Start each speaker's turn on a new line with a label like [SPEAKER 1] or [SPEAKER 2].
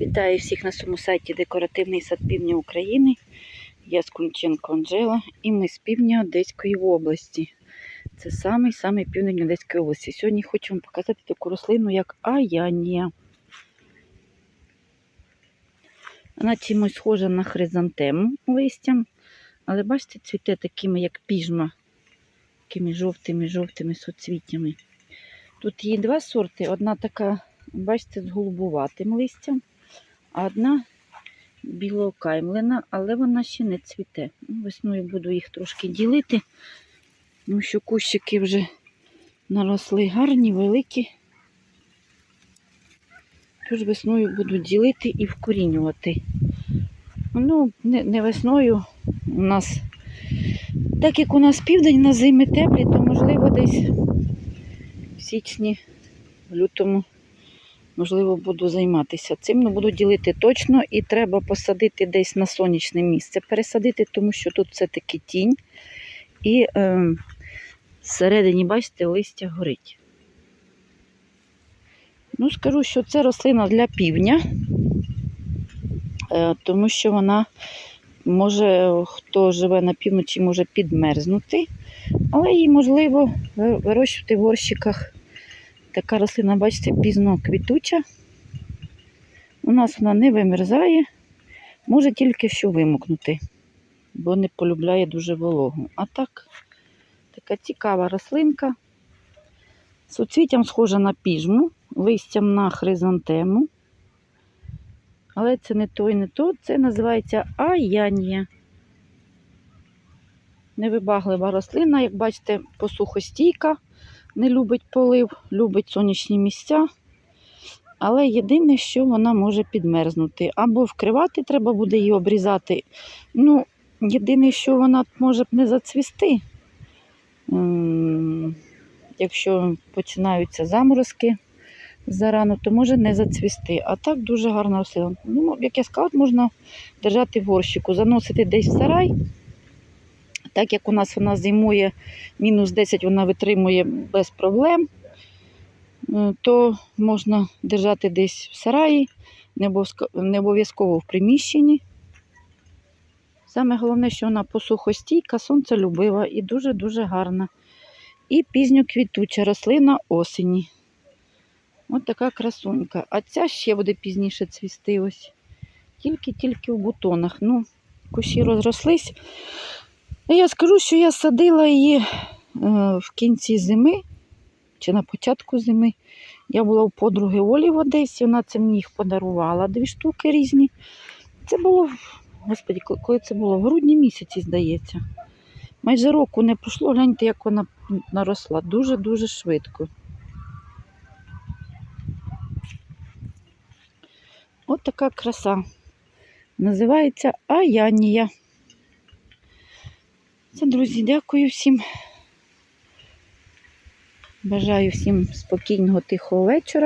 [SPEAKER 1] Вітаю всіх на своєму сайті Декоративний сад півдня України. Я Скунченко Анжела і ми з півдня Одеської області. Це самий самий південь Одеської області. Сьогодні хочу вам показати таку рослину, як аянія. Вона чимось схожа на хризантему листям, але бачите, цвіте такими, як піжма, такими жовтими-жовтими соцвіттями. Тут є два сорти. Одна така, бачите, з голубуватим листям, одна білоокаймлена, але вона ще не цвіте. Ну, Весною буду їх трошки ділити, тому що кущики вже наросли гарні, великі. Тож весною буду ділити і вкорінювати. Ну, не, не весною у нас, так як у нас південь на зими теплі, то можливо десь в січні, в лютому, можливо, буду займатися цим. Ну, буду ділити точно і треба посадити десь на сонячне місце. Пересадити, тому що тут все-таки тінь. І е, всередині, бачите, листя горить. Ну, скажу, що це рослина для півня, е, тому що вона може, хто живе на півночі, може підмерзнути, але її можливо вирощувати в горщиках. Така рослина, бачите, пізно квітуча. У нас вона не вимерзає, може тільки що вимокнути, бо не полюбляє дуже вологу. А так, така цікава рослинка. Суцвіттям схожа на піжму, листям на хризантему. Але це не то і не то, це називається аянія. Невибаглива рослина, як бачите, посухостійка, не любить полив, любить сонячні місця. Але єдине, що вона може підмерзнути. Або вкривати, треба буде її обрізати. Ну, єдине, що вона може б не зацвісти. Якщо починаються заморозки зарано, то може не зацвісти. А так дуже гарна рослина. Ну, як я сказала, можна держати в горщику, заносити десь в сарай. Так як у нас вона зимує мінус 10, вона витримує без проблем, е, то можна держати десь в сараї, не обов'язково в приміщенні. Саме головне, що вона посухостійка, сонцелюбива і дуже-дуже гарна. І пізньоквітуча рослина осені. Ось така красунька. А ця ще буде пізніше цвісти ось. Тільки-тільки в бутонах. Ну, кущі розрослись. І я скажу, що я садила її е, в кінці зими чи на початку зими. Я була у подруги Олі в Одесі, вона це мені їх подарувала, дві штуки різні. Це було, господі, коли це було? В грудні місяці, здається. Майже року не пройшло, гляньте, як вона наросла. Дуже-дуже швидко. От така краса. Називається Аянія. Це, друзі, дякую всім. Бажаю всім спокійного, тихого вечора.